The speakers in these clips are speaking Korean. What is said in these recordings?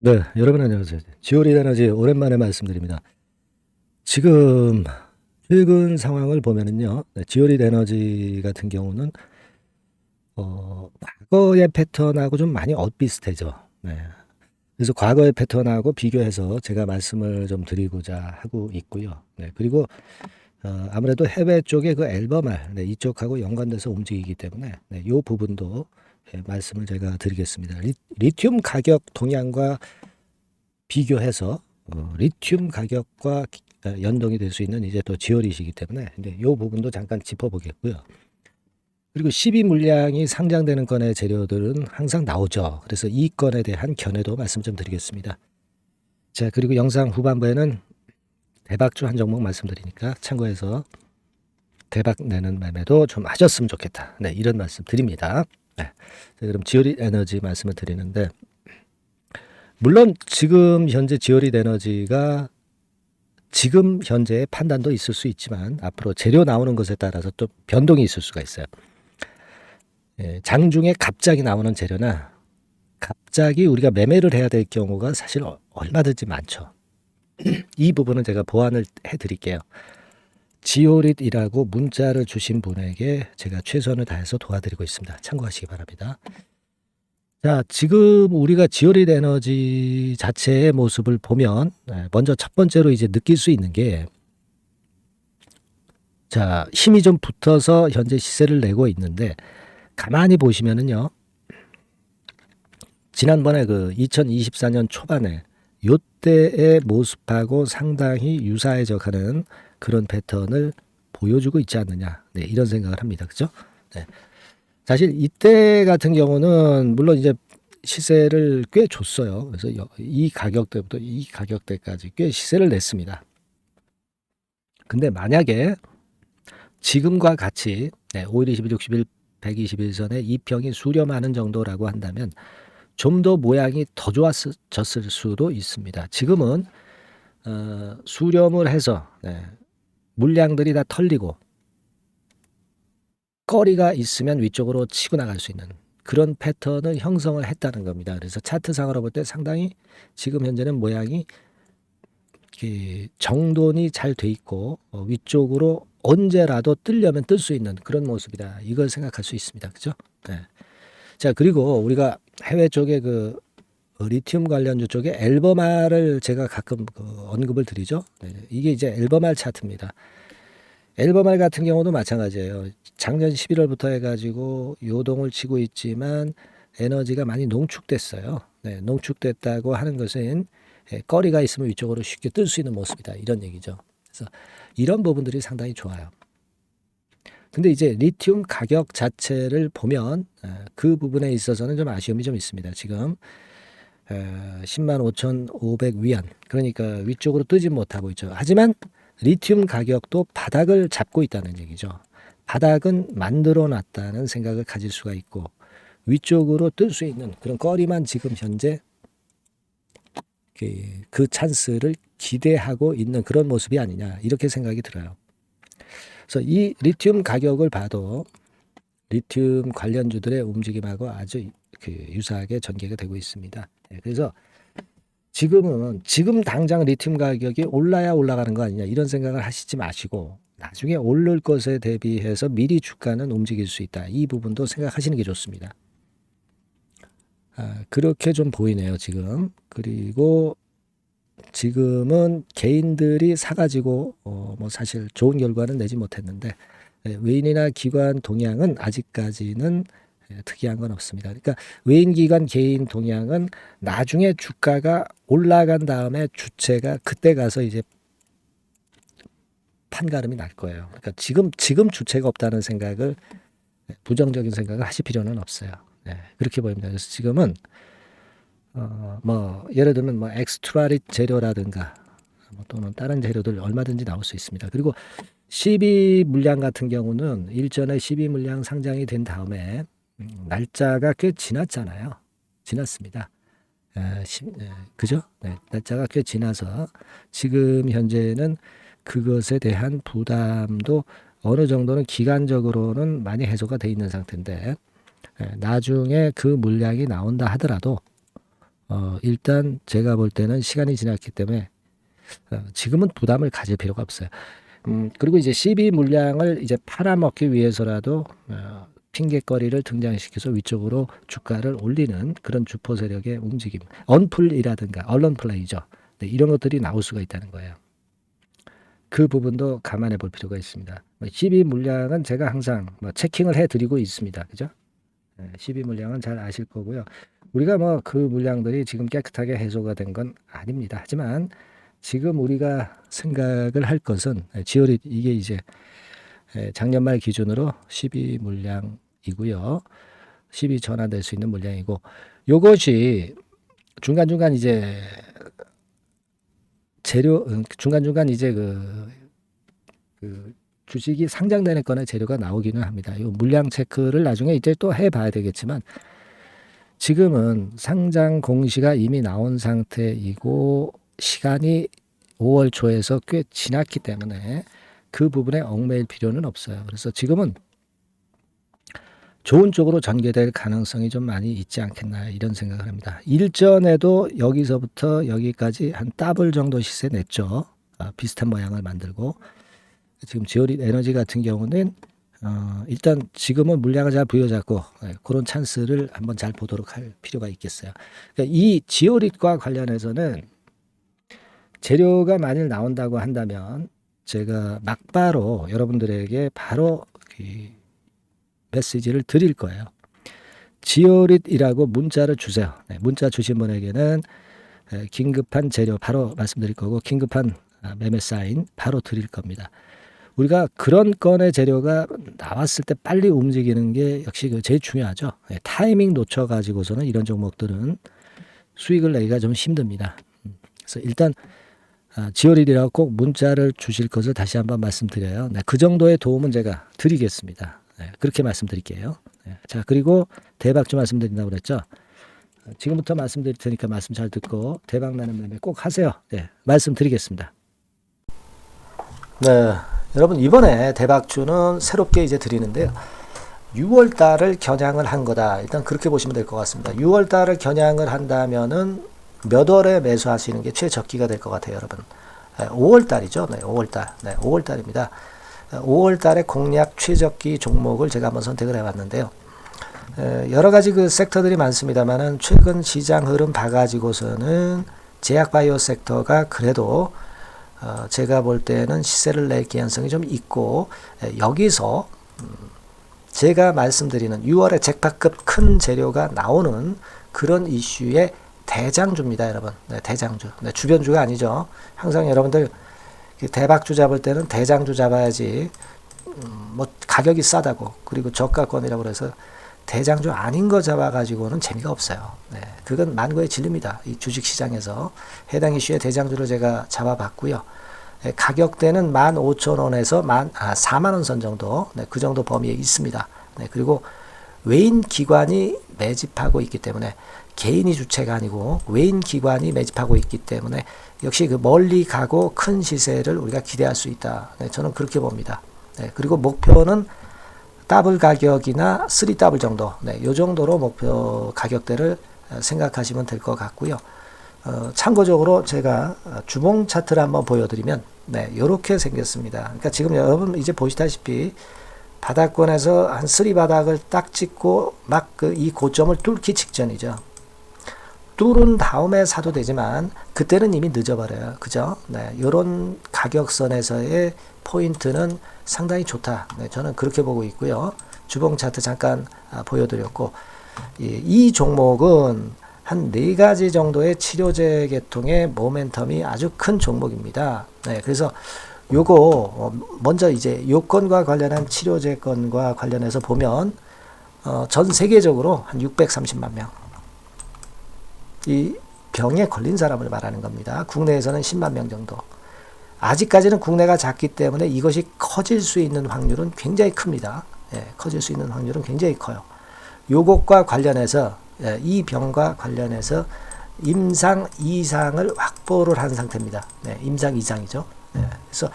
네, 여러분 안녕하세요. 지오리 에너지 오랜만에 말씀드립니다. 지금 최근 상황을 보면은요, 네, 지오리 에너지 같은 경우는 어, 과거의 패턴하고 좀 많이 엇비슷해져. 네. 그래서 과거의 패턴하고 비교해서 제가 말씀을 좀 드리고자 하고 있고요. 네, 그리고 어, 아무래도 해외 쪽의 그 앨범알 네, 이쪽하고 연관돼서 움직이기 때문에 네, 이 부분도 예, 말씀을 제가 드리겠습니다. 리, 리튬 가격 동향과 비교해서 어, 리튬 가격과 기- 어, 연동이 될 수 있는 이제 또 지열이시기 때문에 근데 이 부분도 잠깐 짚어보겠고요. 그리고 12 물량이 상장되는 건의 재료들은 항상 나오죠. 그래서 이 건에 대한 견해도 말씀 좀 드리겠습니다. 자, 그리고 영상 후반부에는 대박주 한 종목 말씀드리니까 참고해서 대박 내는 매매도 좀 하셨으면 좋겠다. 네, 이런 말씀 드립니다. 네. 자, 그럼 지오리 에너지 말씀을 드리는데 물론 지금 현재 지오리 에너지가 지금 현재의 판단도 있을 수 있지만 앞으로 재료 나오는 것에 따라서 또 변동이 있을 수가 있어요. 예, 장중에 갑자기 나오는 재료나 갑자기 우리가 매매를 해야 될 경우가 사실 어- 얼마든지 많죠. 이 부분은 제가 보완을 해드릴게요. 지오릿이라고 문자를 주신 분에게 제가 최선을 다해서 도와드리고 있습니다. 참고하시기 바랍니다. 자, 지금 우리가 지오릿 에너지 자체의 모습을 보면 네, 먼저 첫 번째로 이제 느낄 수 있는 게 자, 힘이 좀 붙어서 현재 시세를 내고 있는데 가만히 보시면은요. 지난번에 그 2024년 초반에 요때의 모습하고 상당히 유사해져 가는 그런 패턴을 보여주고 있지 않느냐. 네, 이런 생각을 합니다. 그죠? 네. 사실 이때 같은 경우는 물론 이제 시세를 꽤 줬어요. 그래서 여- 이 가격대부터 이 가격대까지 꽤 시세를 냈습니다. 근데 만약에 지금과 같이 네, 5일, 20일, 60일, 120일 선에 이평이 수렴하는 정도라고 한다면 좀 더 모양이 더 좋았을 수도 있습니다. 지금은 어, 수렴을 해서 네, 물량들이 다 털리고 거리가 있으면 위쪽으로 치고 나갈 수 있는 그런 패턴을 형성을 했다는 겁니다. 그래서 차트상으로 볼 때 상당히 지금 현재는 모양이 그 정돈이 잘 돼 있고 어, 위쪽으로 언제라도 뜨려면 뜰 수 있는 그런 모습이다. 이걸 생각할 수 있습니다. 그죠? 네. 자, 그리고 우리가 해외 쪽에 그 어, 리튬 관련주 쪽에 앨범알을 제가 가끔 그 언급을 드리죠. 네. 이게 이제 앨범알 차트입니다. 앨범알 같은 경우도 마찬가지예요. 작년 11월부터 해가지고 요동을 치고 있지만 에너지가 많이 농축됐어요. 네, 농축됐다고 하는 것은 예, 거리가 있으면 위쪽으로 쉽게 뜰 수 있는 모습이다. 이런 얘기죠. 그래서 이런 부분들이 상당히 좋아요. 근데 이제 리튬 가격 자체를 보면 아, 그 부분에 있어서는 좀 아쉬움이 좀 있습니다. 지금 10만 5,500 위안 그러니까 위쪽으로 뜨지 못하고 있죠. 하지만 리튬 가격도 바닥을 잡고 있다는 얘기죠. 바닥은 만들어 놨다는 생각을 가질 수가 있고 위쪽으로 뜰 수 있는 그런 거리만 지금 현재 그, 그 찬스를 기대하고 있는 그런 모습이 아니냐 이렇게 생각이 들어요. 그래서 이 리튬 가격을 봐도 리튬 관련주들의 움직임하고 아주 그 유사하게 전개가 되고 있습니다. 예, 그래서 지금은 지금 당장 리튬 가격이 올라야 올라가는 거 아니냐 이런 생각을 하시지 마시고 나중에 오를 것에 대비해서 미리 주가는 움직일 수 있다. 이 부분도 생각하시는 게 좋습니다. 아, 그렇게 좀 보이네요, 지금. 그리고 지금은 개인들이 사가지고 어, 뭐 사실 좋은 결과는 내지 못했는데 예, 외인이나 기관 동향은 아직까지는 예, 특이한 건 없습니다. 그러니까 외인 기관 개인 동향은 나중에 주가가 올라간 다음에 주체가 그때 가서 이제 판가름이 날 거예요. 그러니까 지금 지금 주체가 없다는 생각을 부정적인 생각을 하실 필요는 없어요. 네, 그렇게 보입니다. 그래서 지금은 어, 뭐 예를 들면 뭐 엑스트라릿 재료라든가 뭐 또는 다른 재료들 얼마든지 나올 수 있습니다. 그리고 12 물량 같은 경우는 일전에 12 물량 상장이 된 다음에 음, 날짜가 꽤 지났잖아요. 지났습니다. 에, 시, 에, 그죠? 네, 날짜가 꽤 지나서 지금 현재는 그것에 대한 부담도 어느 정도는 기간적으로는 많이 해소가 돼 있는 상태인데 에, 나중에 그 물량이 나온다 하더라도 어, 일단 제가 볼 때는 시간이 지났기 때문에 어, 지금은 부담을 가질 필요가 없어요. 음, 그리고 이제 CB 물량을 이제 팔아먹기 위해서라도 어, 핑계거리를 등장시켜서 위쪽으로 주가를 올리는 그런 주포 세력의 움직임, 언플이라든가 언론 플레이죠. 네, 이런 것들이 나올 수가 있다는 거예요. 그 부분도 감안해 볼 필요가 있습니다. 뭐12 물량은 제가 항상 뭐 체킹을 해 드리고 있습니다. 그죠? 네, 12 물량은 잘 아실 거고요. 우리가 뭐 그 물량들이 지금 깨끗하게 해소가 된 건 아닙니다. 하지만 지금 우리가 생각을 할 것은 지오리 이게 이제 예, 작년 말 기준으로 12 물량이고요. 12 전환될 수 있는 물량이고 요것이 중간중간 이제 재료 음, 중간중간 이제 그, 그 주식이 상장되는 건의 재료가 나오기는 합니다. 이 물량 체크를 나중에 이제 또 해봐야 되겠지만 지금은 상장 공시가 이미 나온 상태이고 시간이 5월 초에서 꽤 지났기 때문에 그 부분에 얽매일 필요는 없어요. 그래서 지금은 좋은 쪽으로 전개될 가능성이 좀 많이 있지 않겠나 이런 생각을 합니다. 일전에도 여기서부터 여기까지 한 더블 정도 시세 냈죠. 아, 비슷한 모양을 만들고 지금 지오릿 에너지 같은 경우는 어, 일단 지금은 물량을 잘 부여잡고 예, 그런 찬스를 한번 잘 보도록 할 필요가 있겠어요. 그러니까 이 지오릿과 관련해서는 재료가 만일 나온다고 한다면 제가 막바로 여러분들에게 바로 그 메시지를 드릴 거예요. 지오릿이라고 문자를 주세요. 네, 문자 주신 분에게는 에, 긴급한 재료 바로 말씀드릴 거고 긴급한 아, 매매 사인 바로 드릴 겁니다. 우리가 그런 건의 재료가 나왔을 때 빨리 움직이는 게 역시 그 제일 중요하죠. 예, 타이밍 놓쳐 가지고서는 이런 종목들은 수익을 내기가 좀 힘듭니다. 음, 그래서 일단 아, 지오릴이라고 꼭 문자를 주실 것을 다시 한번 말씀드려요. 네, 그 정도의 도움은 제가 드리겠습니다. 네, 그렇게 말씀드릴게요. 네, 자 그리고 대박주 말씀드린다고 그랬죠. 지금부터 말씀드릴 테니까 말씀 잘 듣고 대박 나는 매매 꼭 하세요. 네, 말씀드리겠습니다. 네, 여러분 이번에 대박주는 새롭게 이제 드리는데요. 6월 달을 겨냥을 한 거다. 일단 그렇게 보시면 될 것 같습니다. 6월 달을 겨냥을 한다면은 몇 월에 매수하시는 게 최적기가 될 것 같아요, 여러분. 5월 달이죠. 네, 5월 달. 네, 5월 달입니다. 5월 달에 공략 최적기 종목을 제가 한번 선택을 해 봤는데요. 여러 가지 그 섹터들이 많습니다만은 최근 시장 흐름 봐가지고서는 제약 바이오 섹터가 그래도 어, 제가 볼 때는 시세를 낼 개연성이 좀 있고 여기서 음, 제가 말씀드리는 6월에 잭팟급 큰 재료가 나오는 그런 이슈의 대장주입니다, 여러분. 네, 대장주. 네, 주변주가 아니죠. 항상 여러분들 대박주 잡을 때는 대장주 잡아야지. 음, 뭐 가격이 싸다고 그리고 저가권이라고 그래서 대장주 아닌 거 잡아가지고는 재미가 없어요. 네, 그건 만고의 진리입니다. 이 주식시장에서 해당 이슈의 대장주를 제가 잡아봤고요. 네, 가격대는 15,000원에서 만, 아, 4만원 선 정도, 네, 그 정도 범위에 있습니다. 네, 그리고 외인 기관이 매집하고 있기 때문에 개인이 주체가 아니고 외인 기관이 매집하고 있기 때문에 역시 그 멀리 가고 큰 시세를 우리가 기대할 수 있다. 네, 저는 그렇게 봅니다. 네, 그리고 목표는 더블 가격이나 3 더블 정도, 네, 요 정도로 목표 가격대를 생각하시면 될 것 같고요. 어, 참고적으로 제가 주봉 차트를 한번 보여드리면, 네, 요렇게 생겼습니다. 그러니까 지금 여러분 이제 보시다시피 바닥권에서 한 쓰리 바닥을 딱 찍고 막 그 이 고점을 뚫기 직전이죠. 뚫은 다음에 사도 되지만 그때는 이미 늦어버려요. 그죠? 네, 요런 가격선에서의 포인트는 상당히 좋다. 네, 저는 그렇게 보고 있고요. 주봉 차트 잠깐 아, 보여드렸고 이, 이 종목은 한 네 가지 정도의 치료제 계통의 모멘텀이 아주 큰 종목입니다. 네, 그래서 요거 어, 먼저 이제 요건과 관련한 치료제 건과 관련해서 보면 어, 전 세계적으로 한 630만 명. 이 병에 걸린 사람을 말하는 겁니다. 국내에서는 10만 명 정도. 아직까지는 국내가 작기 때문에 이것이 커질 수 있는 확률은 굉장히 큽니다. 예, 커질 수 있는 확률은 굉장히 커요. 요것과 관련해서 예, 이 병과 관련해서 임상 이상을 확보를 한 상태입니다. 네, 임상 이상이죠. 네, 그래서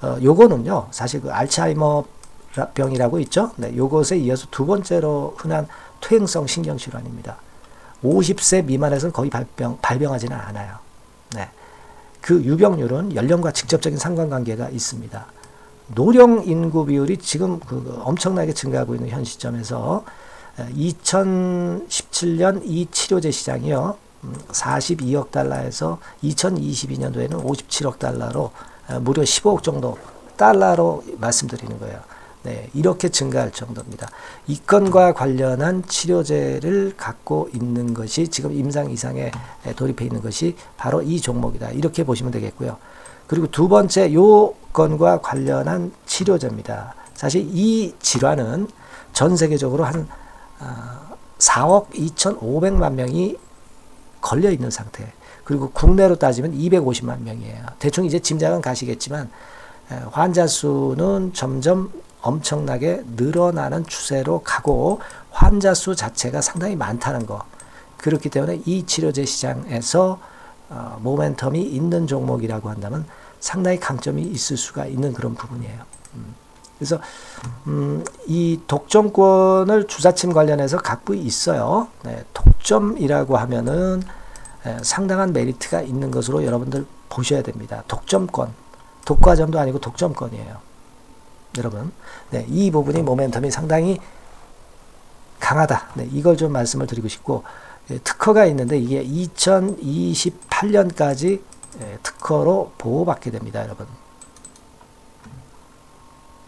어, 요거는요, 사실 그 알츠하이머 병이라고 있죠. 네, 요것에 이어서 두 번째로 흔한 퇴행성 신경 질환입니다. 50세 미만에서는 거의 발병, 발병하지는 않아요. 네. 그 유병률은 연령과 직접적인 상관관계가 있습니다. 노령 인구 비율이 지금 그 엄청나게 증가하고 있는 현 시점에서 2017년 이 치료제 시장이요. 42억 달러에서 2022년도에는 57억 달러로 어, 무려 15억 정도 달러로 말씀드리는 거예요. 네, 이렇게 증가할 정도입니다. 이 건과 관련한 치료제를 갖고 있는 것이 지금 임상 이상에 돌입해 있는 것이 바로 이 종목이다. 이렇게 보시면 되겠고요. 그리고 두 번째 요 건과 관련한 치료제입니다. 사실 이 질환은 전 세계적으로 한 4억 2,500만 명이 걸려 있는 상태. 그리고 국내로 따지면 250만 명이에요. 대충 이제 짐작은 가시겠지만 환자 수는 점점 엄청나게 늘어나는 추세로 가고 환자 수 자체가 상당히 많다는 거. 그렇기 때문에 이 치료제 시장에서 어, 모멘텀이 있는 종목이라고 한다면 상당히 강점이 있을 수가 있는 그런 부분이에요. 음. 그래서 음, 이 독점권을 주사침 관련해서 갖고 있어요. 네, 독점이라고 하면은 에, 상당한 메리트가 있는 것으로 여러분들 보셔야 됩니다. 독점권, 독과점도 아니고 독점권이에요. 여러분, 네, 이 부분이 모멘텀이 상당히 강하다. 네, 이걸 좀 말씀을 드리고 싶고 예, 특허가 있는데 이게 2028년까지 예, 특허로 보호받게 됩니다, 여러분.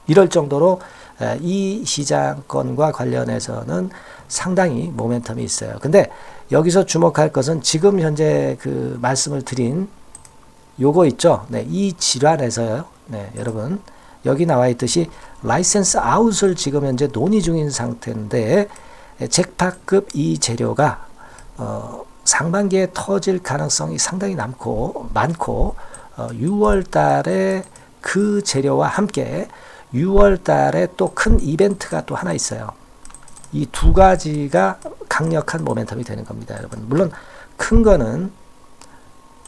이럴 정도로 예, 이 시장권과 관련해서는 상당히 모멘텀이 있어요. 근데 여기서 주목할 것은 지금 현재 그 말씀을 드린 요거 있죠. 네, 이 질환에서요. 네, 여러분 여기 나와 있듯이 라이센스 아웃을 지금 현재 논의 중인 상태인데 잭파급 이 재료가 어, 상반기에 터질 가능성이 상당히 남고 많고 어, 6월 달에 그 재료와 함께 6월 달에 또 큰 이벤트가 또 하나 있어요. 이 두 가지가 강력한 모멘텀이 되는 겁니다, 여러분. 물론 큰 거는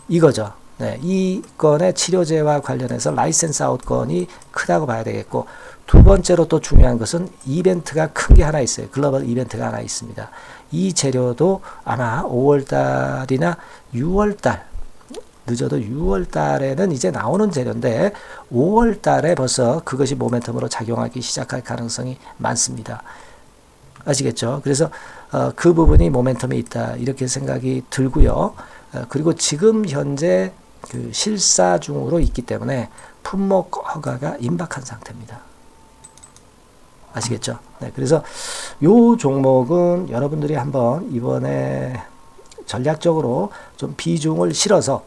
이거죠. 네, 이 건의 치료제와 관련해서 라이센스 아웃 건이 크다고 봐야 되겠고 두 번째로 또 중요한 것은 이벤트가 큰 게 하나 있어요. 글로벌 이벤트가 하나 있습니다. 이 재료도 아마 5월 달이나 6월 달 늦어도 6월 달에는 이제 나오는 재료인데 5월 달에 벌써 그것이 모멘텀으로 작용하기 시작할 가능성이 많습니다. 아시겠죠? 그래서 어, 그 부분이 모멘텀이 있다 이렇게 생각이 들고요. 어, 그리고 지금 현재 그 실사 중으로 있기 때문에 품목 허가가 임박한 상태입니다. 아시겠죠? 네, 그래서 요 종목은 여러분들이 한번 이번에 전략적으로 좀 비중을 실어서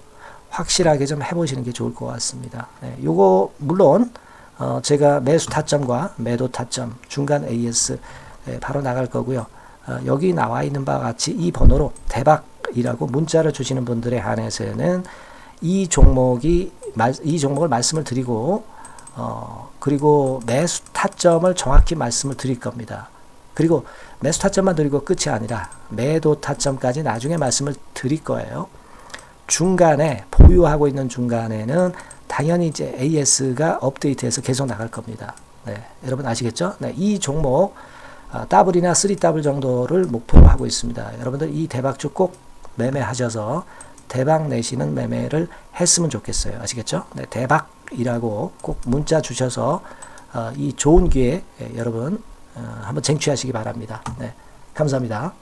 확실하게 좀 해보시는 게 좋을 것 같습니다. 네, 요거 물론 어, 제가 매수 타점과 매도 타점 중간 AS 예, 바로 나갈 거고요. 어, 여기 나와 있는 바와 같이 이 번호로 대박이라고 문자를 주시는 분들에 한해서는 이 종목이 이 종목을 말씀을 드리고 어, 그리고 매수 타점을 정확히 말씀을 드릴 겁니다. 그리고 매수 타점만 드리고 끝이 아니라 매도 타점까지 나중에 말씀을 드릴 거예요. 중간에 보유하고 있는 중간에는 당연히 이제 AS가 업데이트해서 계속 나갈 겁니다. 네, 여러분 아시겠죠? 네, 이 종목 아, 더블이나 3더블 정도를 목표로 하고 있습니다. 여러분들 이 대박주 꼭 매매하셔서 대박 내시는 매매를 했으면 좋겠어요. 아시겠죠? 네, 대박이라고 꼭 문자 주셔서 어, 이 좋은 기회 예, 여러분 어, 한번 쟁취하시기 바랍니다. 네, 감사합니다.